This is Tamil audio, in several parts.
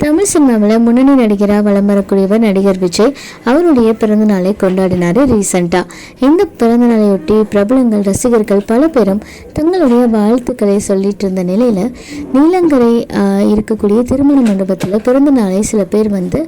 தமிழ் சினிமாவில் முன்னணி நடிகராக வலம் வரக்கூடியவர் நடிகர் விஜய் அவருடைய பிறந்த நாளை கொண்டாடினார் ரீசெண்டாக இந்த பிறந்த நாளையொட்டி பிரபலங்கள் ரசிகர்கள் பல பேரும் தங்களுடைய வாழ்த்துக்களை சொல்லிட்டு இருந்த நிலையில் நீலங்கரை இருக்கக்கூடிய திருமண மண்டபத்தில் பிறந்த நாளை சில பேர் வந்து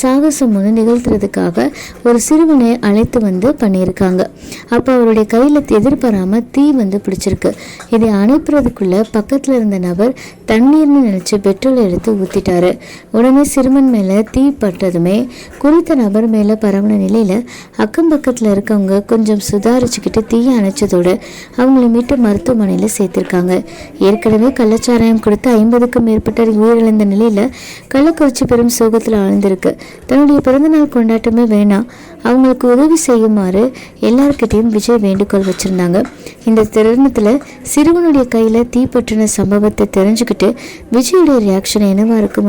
சாகசம் ஒன்று நிகழ்த்துறதுக்காக ஒரு சிறுவனை அழைத்து வந்து பண்ணியிருக்காங்க. அப்போ அவருடைய கையில் எதிர்பாராமல் தீ வந்து பிடிச்சிருக்கு. இதை அணைப்புறதுக்குள்ளே பக்கத்தில் இருந்த நபர் தண்ணீர்னு நினச்சி பெட்ரோல் எடுத்து ஊற்றிட்டாரு உடனே சிறுவன் மேலே தீ பட்டதுமே குறித்த நபர் மேலே பரவின நிலையில் அக்கம் பக்கத்தில் இருக்கவங்க கொஞ்சம் சுதாரிச்சுக்கிட்டு தீயை அணைச்சதோடு அவங்கள மீட்டு மருத்துவமனையில் சேர்த்திருக்காங்க. ஏற்கனவே கள்ளச்சாராயம் கொடுத்து ஐம்பதுக்கும் மேற்பட்டோர் உயிரிழந்த நிலையில் கள்ளக்குறிச்சி பெரும் சோகத்தில் ஆழ்ந்திருக்கு. தன்னுடைய பிறந்தநாள் கொண்டாட்டமே வேணாம். அவங்களுக்கு உதவி செய்யுமாறு எல்லார்கிட்டையும் விஜய் வேண்டுகோள் வச்சுருந்தாங்க. இந்த தருணத்தில் சிறுவனுடைய கையில் தீப்பற்றின சம்பவத்தை தெரிஞ்சுக்கிட்டு விஜயுடைய ரியாக்ஷன் என்னவாக இருக்கும்